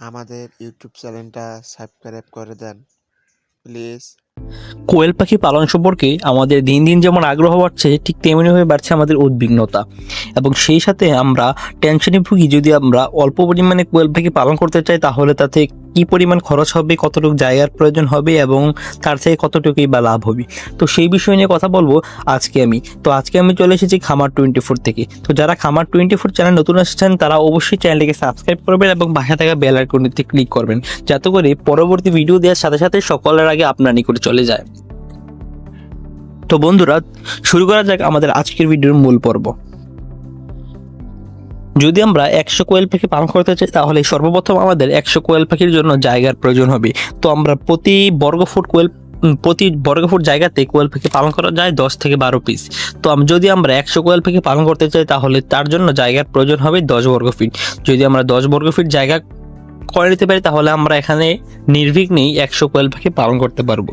আমাদের ইউটিউব চ্যানেলটা সাবস্ক্রাইব করে দেন প্লিজ কোয়েল পাখি পালন সম্পর্কে আমাদের দিন দিন যেমন আগ্রহ বাড়ছে, ঠিক তেমনিভাবে বাড়ছে আমাদের উদ্বিগ্নতা। এবং সেই সাথে আমরা টেনশনে ভুগি, যদি আমরা অল্প পরিমাণে কোয়েল পাখি পালন করতে চাই, তাহলে তাতে কি পরিমাণ খরচ হবে, কতটুকু জায়গার প্রয়োজন হবে এবং তার থেকে কতটুকুই বা লাভ হবে। তো সেই বিষয় নিয়ে কথা বলব আজকে আমি। তো আজকে আমি চলে এসেছি খামার টোয়েন্টি ফোর থেকে। তো যারা খামার টোয়েন্টি ফোর চ্যানেল নতুন আসছেন তারা অবশ্যই চ্যানেলটিকে সাবস্ক্রাইব করবেন এবং পাশে থাকা বেল আইকনটিতে ক্লিক করবেন, যাতে করে পরবর্তী ভিডিও দেওয়ার সাথে সাথে সকলের আগে আপনার নিকটে চলে যায়। তো বন্ধুরা, শুরু করা যাক আমাদের আজকের ভিডিওর মূল পর্ব। যদি আমরা একশো কোয়েল পাখি পালন করতে চাই, তাহলে সর্বপ্রথম আমাদের একশো কোয়েল পাখির জন্য জায়গার প্রয়োজন হবে। তো আমরা প্রতি বর্গ ফুট কোয়েল প্রতি বর্গ ফুট জায়গাতে কোয়েল পাখি পালন করা যায় দশ থেকে বারো পিস তো যদি আমরা একশো কোয়েল পাখি পালন করতে চাই, তাহলে তার জন্য জায়গার প্রয়োজন হবে দশ বর্গ ফিট। যদি আমরা দশ বর্গ ফিট জায়গা করে নিতে পারি, তাহলে আমরা এখানে নির্বিঘ্নেই একশো কোয়েল পাখি পালন করতে পারব।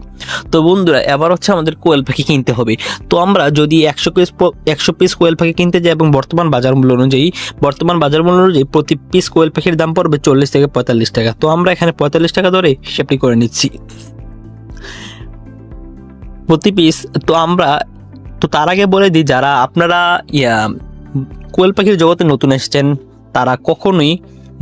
তো বন্ধুরা, এবার হচ্ছে আমাদের কোয়েল পাখি কিনতে হবে। তো আমরা যদি একশো পিস একশো পিস কোয়েল পাখি কিনতে যাই এবং বর্তমান বাজার মূল্য অনুযায়ী, বর্তমান বাজার মূল্য অনুযায়ী প্রতি পিস কোয়েল পাখির দাম পড়বে চল্লিশ থেকে পঁয়তাল্লিশ টাকা। তো আমরা এখানে পঁয়তাল্লিশ টাকা ধরে হিসেবটি করে নিচ্ছি। প্রতি পিস, তো আমরা, তো তার আগে বলে দিই, যারা আপনারা ইয়া, কোয়েল পাখির জগতে নতুন এসেছেন, তারা কখনোই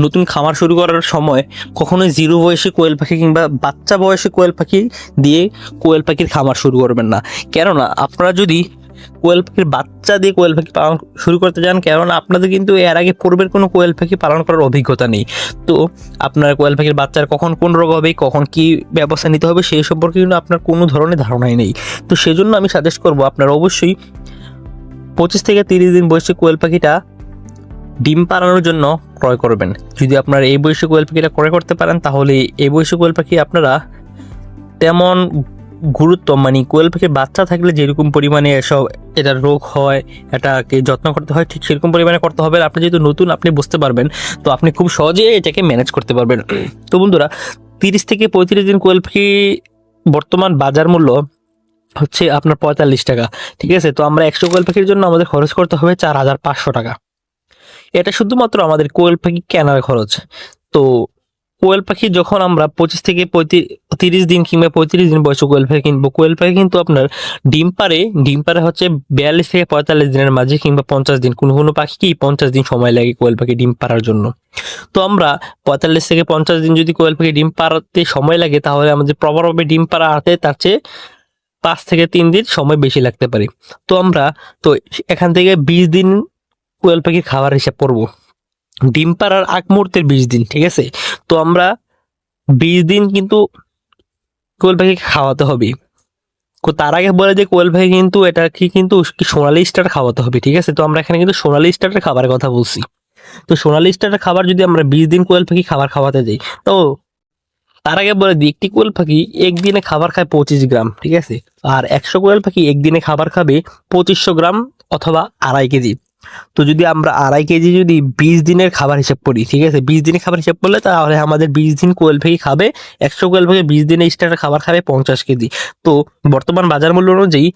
নতুন খামার শুরু করার সময় কখনোই জিরো বয়সী কোয়েল পাখি কিংবা বাচ্চা বয়সী কোয়েল পাখি দিয়ে কোয়েল পাখির খামার শুরু করবেন না। কেননা, আপনারা যদি কোয়েল পাখির বাচ্চা দিয়ে কোয়েল পাখি পালন শুরু করতে যান, কেননা আপনাদের কিন্তু এর আগে পূর্বের কোনো কোয়েল পাখি পালন করার অভিজ্ঞতা নেই। তো আপনার কোয়েল পাখির বাচ্চার কখন কোন রোগ হবে, কখন কি ব্যবস্থা নিতে হবে, সেই সম্পর্কে কিন্তু আপনার কোনো ধরনের ধারণাই নেই। তো সেজন্য আমি সাজেস্ট করব, আপনারা অবশ্যই পঁচিশ থেকে তিরিশ দিন বয়সী কোয়েল পাখিটা ডিম পাড়ানোর জন্য ক্রয় করবেন। যদি আপনারা এই বয়সী কোয়েল পাখিটা ক্রয় করতে পারেন, তাহলে এই বয়সী কোয়েল পাখি আপনারা তেমন গুরুত্ব মানে কোয়েল পাখির বাচ্চা থাকলে যেরকম পরিমাণে এসব এটার রোগ হয়, এটাকে যত্ন করতে হয়, ঠিক সেরকম পরিমাণে করতে হবে। আপনি যেহেতু নতুন, আপনি বুঝতে পারবেন, তো আপনি খুব সহজে এটাকে ম্যানেজ করতে পারবেন। তো বন্ধুরা, তিরিশ থেকে পঁয়ত্রিশ দিন কোয়েল পাখি বর্তমান বাজার মূল্য হচ্ছে আপনার পঁয়তাল্লিশ টাকা, ঠিক আছে? তো আমরা একশো কোয়েল পাখির জন্য আমাদের খরচ করতে হবে চার হাজার পাঁচশো টাকা। এটা শুধুমাত্র আমাদের কোয়েল পাখি কেনার খরচ। তো কোয়েল পাখি যখন আমরা পঁচিশ থেকে পঁয়ত্রিশ তিরিশ দিন কিংবা পঁয়ত্রিশ দিন বয়সে কোয়েল পাখি কিনবো, কোয়েল পাখি কিন্তু আপনার ডিম পারে ডিম পারে হচ্ছে বিয়াল্লিশ থেকে পঁয়তাল্লিশ দিনের মাঝে কিংবা পঞ্চাশ দিন। কোনো কোনো পাখিকেই পঞ্চাশ দিন সময় লাগে কোয়েল পাখি ডিম পাড়ার জন্য। তো আমরা পঁয়তাল্লিশ থেকে পঞ্চাশ দিন যদি কোয়েল পাখি ডিম পাড়াতে সময় লাগে, তাহলে আমাদের প্রপারভাবে ডিম পাড়া হাতে তার চেয়ে পাঁচ থেকে তিন দিন সময় বেশি লাগতে পারে। তো আমরা, তো এখান থেকে বিশ দিন কোয়েল পাখির খাবার হিসাব করব। ডিম পাড়ার আগ মুহূর্তের বিশ দিন, ঠিক আছে? তো আমরা বিশ দিন কিন্তু কোয়েল পাখি খাওয়াতে হবে। তার আগে বলে যে কোয়েল পাখি কিন্তু এটা কি কিন্তু সোনালি স্টার খাওয়াতে হবে, ঠিক আছে? তো আমরা এখানে কিন্তু সোনালি স্টারের খাবারের কথা বলছি। তো সোনালি স্টারের খাবার যদি আমরা বিশ দিন কোয়েল পাখি খাবার খাওয়াতে যাই, তো তার আগে বলে দিই, একটি কোয়েল পাখি একদিনে খাবার খায় পঁচিশ গ্রাম, ঠিক আছে? আর একশো কোয়েল পাখি একদিনে খাবার খাবে পঁচিশশো গ্রাম অথবা আড়াই কেজি। তো যদি আমরা আড়াই কেজি যদি বিশ দিনের খাবার হিসেব করি, ঠিক আছে? বিশ দিনের খাবার হিসেব করলে তাহলে আমাদের বিশ দিন কোয়েল পাখি খাবে, একশো কোয়েল পাখি বিশ দিনে স্টার্টার খাবার খাবে পঞ্চাশ কেজি। তো বর্তমান বাজার মূল্য অনুযায়ী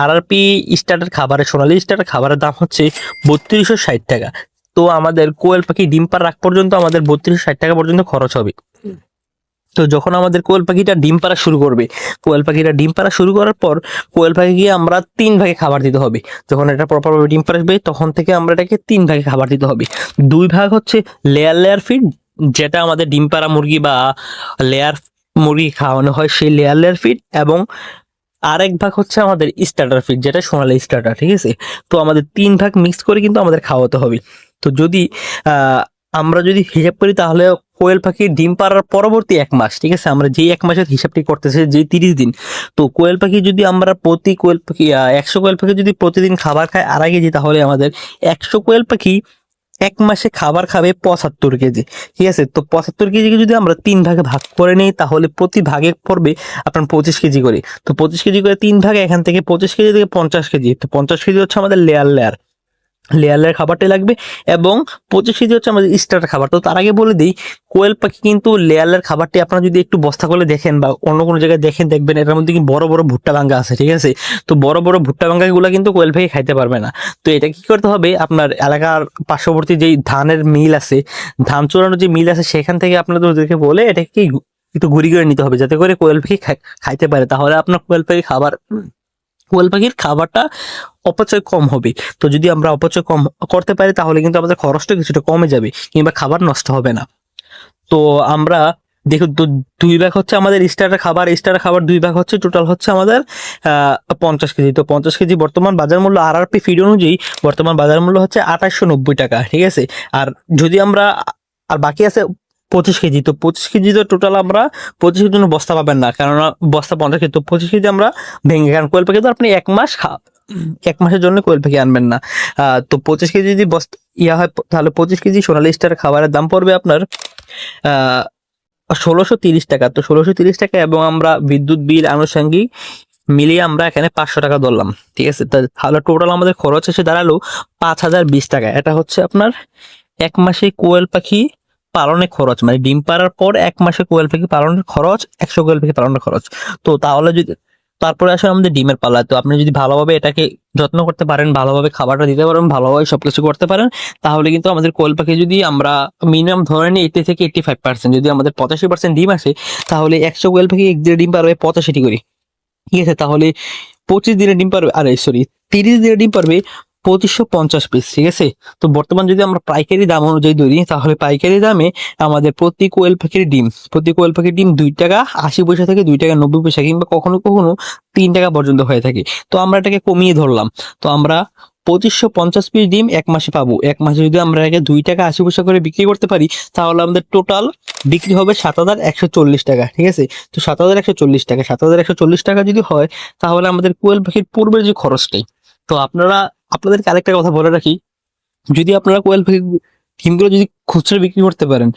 আরআরপি স্টার্টার খাবারের সোনালি স্টার্টার খাবারের দাম হচ্ছে বত্রিশশো ষাট টাকা। তো আমাদের কোয়েল পাখি ডিম পার রাখ পর্যন্ত আমাদের বত্রিশশো ষাট টাকা পর্যন্ত খরচ হবে। তো যখন আমাদের কোয়েল পাখিটা ডিম পাড়া শুরু করবে, কোয়েল পাখিটা ডিম পাড়া শুরু করার পর কোয়েল পাখিকে আমরা তিন ভাগে খাবার দিতে হবে। যখন এটা প্রপারভাবে ডিম পাড়বে তখন থেকে আমরা এটাকে তিন ভাগে খাবার দিতে হবে। দুই ভাগ হচ্ছে লেয়ার লেয়ার ফিড যেটা আমাদের ডিম পাড়া মুরগি বা লেয়ার মুরগি খাওয়ানো হয় সেই লেয়ার লেয়ার ফিড এবং আরেক ভাগ হচ্ছে আমাদের স্টার্টার ফিড যেটা সোনালি স্টার্টার ঠিক আছে? তো আমাদের তিন ভাগ মিক্স করে কিন্তু আমাদের খাওয়াতে হবে। তো যদি আমরা যদি হিসাব করি তাহলে কোয়েল পাখি ডিম পাড়ার পরবর্তী এক মাস, ঠিক আছে? আমরা যেই এক মাসের হিসাবটি করতেছি যে তিরিশ দিন। তো কোয়েল পাখি যদি আমরা প্রতি কোয়েল পাখি একশো কোয়েল পাখি যদি প্রতিদিন খাবার খায় আড়াই কেজি, তাহলে আমাদের একশো কোয়েল পাখি এক মাসে খাবার খাবে পঁচাত্তর কেজি, ঠিক আছে? তো পঁচাত্তর কেজিকে যদি আমরা তিন ভাগে ভাগ করে নিই, তাহলে প্রতি ভাগে পড়বে আপনার পঁচিশ কেজি করে। তো পঁচিশ কেজি করে তিন ভাগে, এখান থেকে পঁচিশ কেজি থেকে পঞ্চাশ কেজি। তো পঞ্চাশ কেজি হচ্ছে আমাদের লেয়ার লেয়ার লেয়ারের খাবারটাই লাগবে এবং পঁচিশ কেজি হচ্ছে আমাদের স্টার্টার খাবার। তো তার আগে বলে দিই, কোয়েল পাখি কিন্তু লেয়ারের খাবারটি আপনারা যদি একটু বস্তা করে দেখেন বা অন্য কোনো জায়গায় দেখেন, দেখবেন এটার মধ্যে কি বড় বড় ভুট্টা ভাঙ্গা আছে, ঠিক আছে? তো বড় বড় ভুট্টা ভাঙ্গাগুলো কিন্তু কোয়েল পাখি খাইতে পারবে না। তো এটা কি করতে হবে, আপনার এলাকার পার্শ্ববর্তী যেই ধানের মিল আছে, ধান চোরানোর যে মিল আছে, সেখান থেকে আপনাদের ওদেরকে বলে এটাকে কি একটু ঘুরি করে নিতে হবে, যাতে করে কোয়েল পাখি খাই- খাইতে পারে। তাহলে আপনার কোয়েল পাখি খাবার, কোয়েল পাখির খাবারটা অপচয় কম হবে। তো যদি আমরা অপচয় কম করতে পারি, তাহলে কিন্তু আমাদের খরচটা কিছুটা কমে যাবে, কিংবা খাবার নষ্ট হবে না। তো আমরা দেখুন দু- দুই ভাগ হচ্ছে আমাদের স্টারের খাবার স্টারের খাবার দুই ভাগ হচ্ছে টোটাল হচ্ছে আমাদের পঞ্চাশ কেজি। তো পঞ্চাশ কেজি বর্তমান বাজার মূল্য আর আর পি ফিড অনুযায়ী বর্তমান বাজার মূল্য হচ্ছে আঠাশশো নব্বই টাকা, ঠিক আছে? আর যদি আমরা, আর বাকি আছে পঁচিশ কেজি, তো পঁচিশ কেজি তো টোটাল আমরা পঁচিশ কেজির জন্য বস্তা পাবেন না। কেননা বস্তা পঞ্চাশ কেজি, তো পঁচিশ কেজি আমরা ভেঙে, কারণ কোয়েল পাখি তো আপনি এক মাস খা- এক মাসের জন্য কোয়েল পাখি আনবেন না। তো পঁচিশ কেজি যদি বস্তা, ইয়া হয়, তাহলে পঁচিশ কেজি সোনালি স্টার খাবারের দাম পড়বে আপনার ষোলোশো তিরিশ টাকা। তো ষোলোশো তিরিশ টাকা এবং আমরা বিদ্যুৎ বিল আনুষঙ্গিক মিলিয়ে আমরা এখানে পাঁচশো টাকা ধরলাম। ঠিক আছে? তাহলে টোটাল আমাদের খরচ এসে দাঁড়াল পাঁচ হাজার বিশ টাকা। এটা হচ্ছে আপনার এক মাসে কোয়েল পাখি পালনের খরচ। মানে ডিম পাড়ার পর এক মাসে কোয়েল পাখি পালনের খরচ, একশো কোয়েল পাখি পালনের খরচ। তো তাহলে যদি তারপরে আসলে আমাদের ডিমের পাল্লা তো আপনি যদি ভালোভাবে এটাকে যত্ন করতে পারেন, ভালোভাবে খাবারটা দিতে পারেন, ভালোভাবে সবকিছু করতে পারেন, তাহলে কিন্তু আমাদের কোয়েল পাখি যদি আমরা মিনিমাম ধরে নিই এইটি থেকে এইটি ফাইভ পার্সেন্ট, যদি আমাদের পঁচাশি পার্সেন্ট ডিম আসে, তাহলে একশো কোয়েল পাখি এক ডিম পারবে পঁচাশিটি করি। ঠিক আছে? তাহলে পঁচিশ দিনে ডিম পারবে, আরে সরি তিরিশ দিনে ডিম পারবে পঁচিশশো পঞ্চাশ পিস ঠিক আছে? তো বর্তমান যদি আমরা পাইকারি দাম অনুযায়ী ধরি, তাহলে পাইকারি দামে আমাদের প্রতি কোয়েল পাখির ডিম, প্রতি কোয়েল পাখির ডিম দুই টাকা আশি পয়সা থেকে দুই টাকা নব্বই পয়সা কিংবা কখনো কখনো তিন টাকা পর্যন্ত হয়ে থাকে। তো আমরা এটাকে কমিয়ে ধরলাম। তো আমরা পঁচিশশো পঞ্চাশ পিস ডিম এক মাসে পাবো। এক মাসে যদি আমরা একে দুই টাকা আশি পয়সা করে বিক্রি করতে পারি, তাহলে আমাদের টোটাল বিক্রি হবে সাত হাজার একশো চল্লিশ টাকা, ঠিক আছে? তো সাত হাজার একশো চল্লিশ টাকা, সাত হাজার একশো চল্লিশ টাকা যদি হয়, তাহলে আমাদের কোয়েল পাখির পূর্বের যে খরচটাই। তো আপনারা আপনাদেরকে আরেকটা কথা বলে রাখি। যদি আপনারা কোয়েল পাখি ডিমগুলো যদি খুচরা বিক্রি করতে পারেন,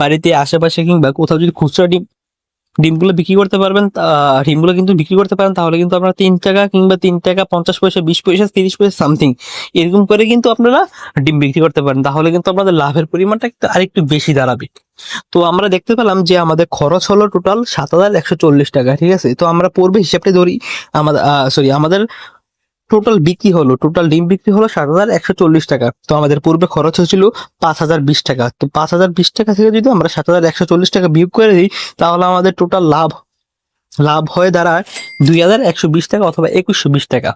বাড়িতে, আশেপাশে কিংবা কোথাও যদি খুচরা ডিম, ডিমগুলো বিক্রি করতে পারবেন ডিমগুলো কিন্তু বিক্রি করতে পারেন, তাহলে কিন্তু আপনারা তিন টাকা কিংবা তিন টাকা, পঞ্চাশ পয়সা, বিশ পয়সা, তিরিশ পয়সা সামথিং এরকম করে কিন্তু আপনারা ডিম বিক্রি করতে পারেন। তাহলে কিন্তু আপনাদের লাভের পরিমাণটা কিন্তু আরেকটু বেশি দাঁড়াবে। তো আমরা দেখতে পেলাম যে আমাদের খরচ হলো টোটাল সাত হাজার একশো চল্লিশ টাকা, ঠিক আছে? তো আমরা পূর্বে হিসাবটা ধরি, আমাদের সরি আমাদের টোটাল বিক্রি হলো টোটাল ডিম বিক্রি হলো সাত হাজার একশো চল্লিশ টাকা। তো আমাদের পূর্বে খরচ হয়েছিল পাঁচ হাজার বিশ টাকা। তো পাঁচ হাজার বিশ টাকা থেকে যদি আমরা সাত হাজার একশো চল্লিশ টাকা বিয়োগ করে দিই, তাহলে আমাদের টোটাল লাভ লাভ হয়ে দাঁড়ায় দুই হাজার একশো বিশ টাকা অথবা একুশশো বিশ টাকা।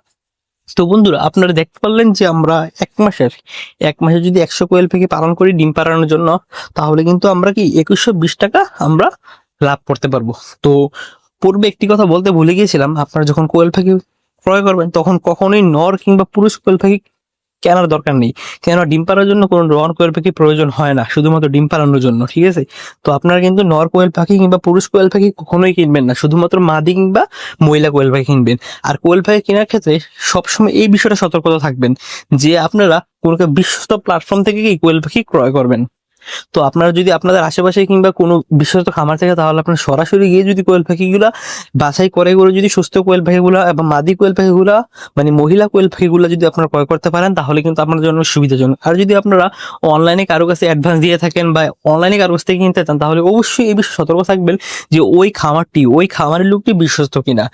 তো বন্ধুরা, আপনারা দেখতে পারলেন যে আমরা এক মাসের, এক মাসে যদি একশো কোয়েল পাখি পালন করি ডিম পাড়ানোর জন্য, তাহলে কিন্তু আমরা কি একুশশো বিশ টাকা আমরা লাভ করতে পারব। তো পূর্বে একটি কথা বলতে ভুলে গিয়েছিলাম, আপনারা যখন কোয়েল পাখি ক্রয় করবেন, তখন কখনোই নর কিংবা পুরুষ কোয়েল পাখি কেনার দরকার নেই। কেননা ডিম পাড়ার জন্য কোনো নর কোয়েল পাখি প্রয়োজন হয় না, শুধুমাত্র ডিম পাড়ানোর জন্য, ঠিক আছে? তো আপনারা কিন্তু নর কোয়েল পাখি কিংবা পুরুষ কোয়েল পাখি কখনোই কিনবেন না, শুধুমাত্র মাদি কিংবা মহিলা কোয়েল পাখি কিনবেন। আর কোয়েল পাখি কেনার ক্ষেত্রে সবসময় এই বিষয়টা সতর্কতা থাকবেন যে আপনারা কোনো বিশ্বস্ত প্ল্যাটফর্ম থেকে কি কোয়েল পাখি ক্রয় করবেন। তো আপনারা যদি আপনাদের আশেপাশে কিংবা কোনো বিশ্বস্ত খামার থেকে, তাহলে আপনারা সরাসরি গিয়ে যদি কোয়েল পাখিগুলা বাছাই করে করে যদি সুস্থ কোয়েল পাখিগুলা এবং মাদি কোয়েল পাখিগুলা মানে মহিলা কোয়েল পাখিগুলা যদি আপনারা ক্রয় করতে পারেন, তাহলে কিন্তু আপনার জন্য সুবিধাজনক। আর যদি আপনারা অনলাইনে কারও কাছে অ্যাডভান্স দিয়ে থাকেন বা অনলাইনে কারও কাছ থেকে কিনতে চান, তাহলে অবশ্যই এই বিষয়ে সতর্ক থাকবেন যে ওই খামারটি, ওই খামারের লোকটি বিশ্বস্ত কিনা।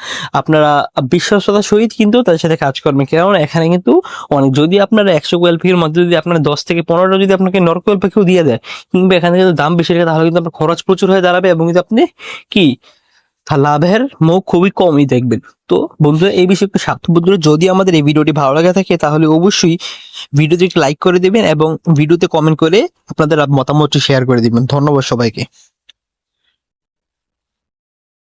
আপনারা বিশ্বস্ততার সহিত কিন্তু তাদের সাথে কাজ করবেন। কারণ এখানে কিন্তু অনেক, যদি আপনারা একশো কোয়েল পাখির মধ্যে যদি আপনারা দশ থেকে পনেরোটা যদি আপনাকে নর কোয়েল পাখিও দিয়ে দেয় কিংবা এখানে কিন্তু দাম বেশি রেখে তাহলে কিন্তু আপনার খরচ প্রচুর হয়ে দাঁড়াবে এবং কিন্তু আপনি কি? লাভের মুখ খুবই কমই দেখবেন। তো বন্ধুরা, এই বিষয়ে একটু স্বার্থ বন্ধুরা যদি আমাদের এই ভিডিওটি ভালো লাগে থাকে, তাহলে অবশ্যই ভিডিওটি লাইক করে দেবেন এবং ভিডিওতে কমেন্ট করে আপনাদের মতামতটি শেয়ার করে দিবেন। ধন্যবাদ সবাইকে।